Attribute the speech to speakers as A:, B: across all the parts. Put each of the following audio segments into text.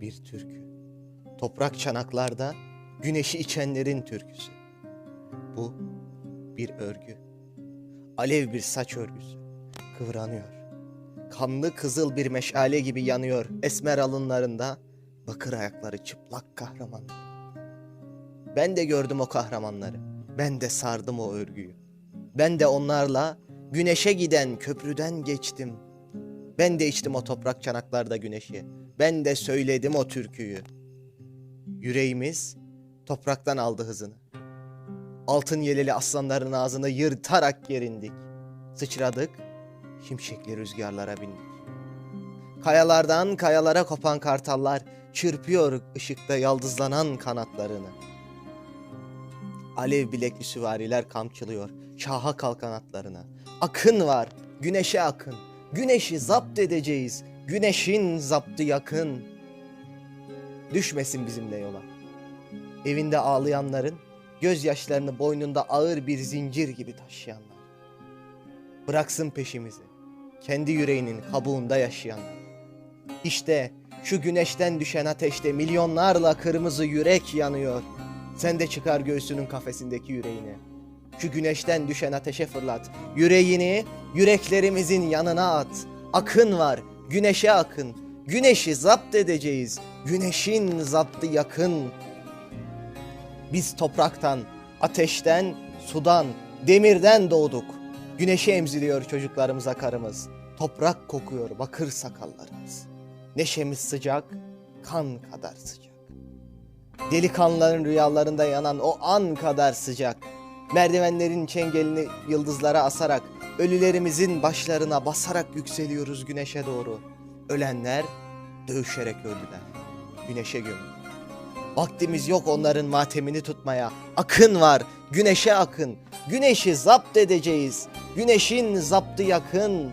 A: bir türkü. Toprak çanaklarda güneşi içenlerin türküsü. Bu bir örgü. Alev bir saç örgüsü. Kıvranıyor. Kanlı kızıl bir meşale gibi yanıyor esmer alınlarında bakır ayakları çıplak kahramanlar. Ben de gördüm o kahramanları. Ben de sardım o örgüyü. Ben de onlarla güneşe giden köprüden geçtim. Ben de içtim o toprak çanaklarda güneşi. Ben de söyledim o türküyü. Yüreğimiz topraktan aldı hızını. Altın yeleli aslanların ağzını yırtarak gerindik. Sıçradık, şimşekli rüzgarlara bindik. Kayalardan kayalara kopan kartallar çırpıyor ışıkta yaldızlanan kanatlarını. Alev bilekli süvariler kamçılıyor şaha kalkan atlarına. Akın var, güneşe akın. Güneşi zapt edeceğiz. Güneşin zaptı yakın. Düşmesin bizimle yola. Evinde ağlayanların, gözyaşlarını boynunda ağır bir zincir gibi taşıyanlar. Bıraksın peşimizi. Kendi yüreğinin kabuğunda yaşayanlar. İşte şu güneşten düşen ateşte milyonlarla kırmızı yürek yanıyor. Sen de çıkar göğsünün kafesindeki yüreğini. Şu güneşten düşen ateşe fırlat. Yüreğini yüreklerimizin yanına at. Akın var, güneşe akın. Güneşi zapt edeceğiz. Güneşin zaptı yakın. Biz topraktan, ateşten, sudan, demirden doğduk. Güneşi emziriyor çocuklarımıza karımız. Toprak kokuyor bakır sakallarımız. Neşemiz sıcak, kan kadar sıcak. Delikanlıların rüyalarında yanan o an kadar sıcak. Merdivenlerin çengelini yıldızlara asarak, ölülerimizin başlarına basarak yükseliyoruz güneşe doğru. Ölenler dövüşerek öldüler. Güneşe gömüldü. Vaktimiz yok onların matemini tutmaya. Akın var, güneşe akın. Güneşi zapt edeceğiz. Güneşin zaptı yakın.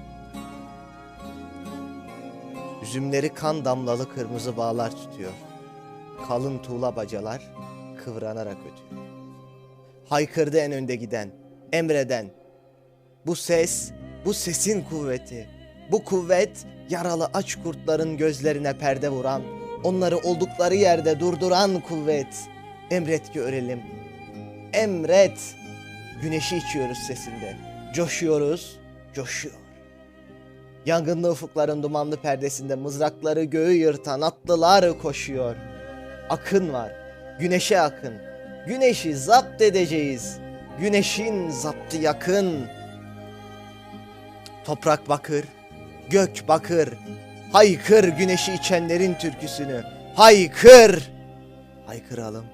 A: Üzümleri kan damlalı kırmızı bağlar tutuyor. Kalın tuğla bacalar kıvranarak ötüyor. Haykırdı en önde giden, emreden. Bu ses, bu sesin kuvveti. Bu kuvvet yaralı aç kurtların gözlerine perde vuran, onları oldukları yerde durduran kuvvet. Emret ki örelim. Emret. Güneşi içiyoruz sesinde. Coşuyoruz, coşuyor. Yangınlı ufukların dumanlı perdesinde mızrakları göğü yırtan atlılar koşuyor. Akın var, güneşe akın. Güneşi zapt edeceğiz. Güneşin zaptı yakın. Toprak bakır, gök bakır. Haykır güneşi içenlerin türküsünü. Haykır. Haykıralım.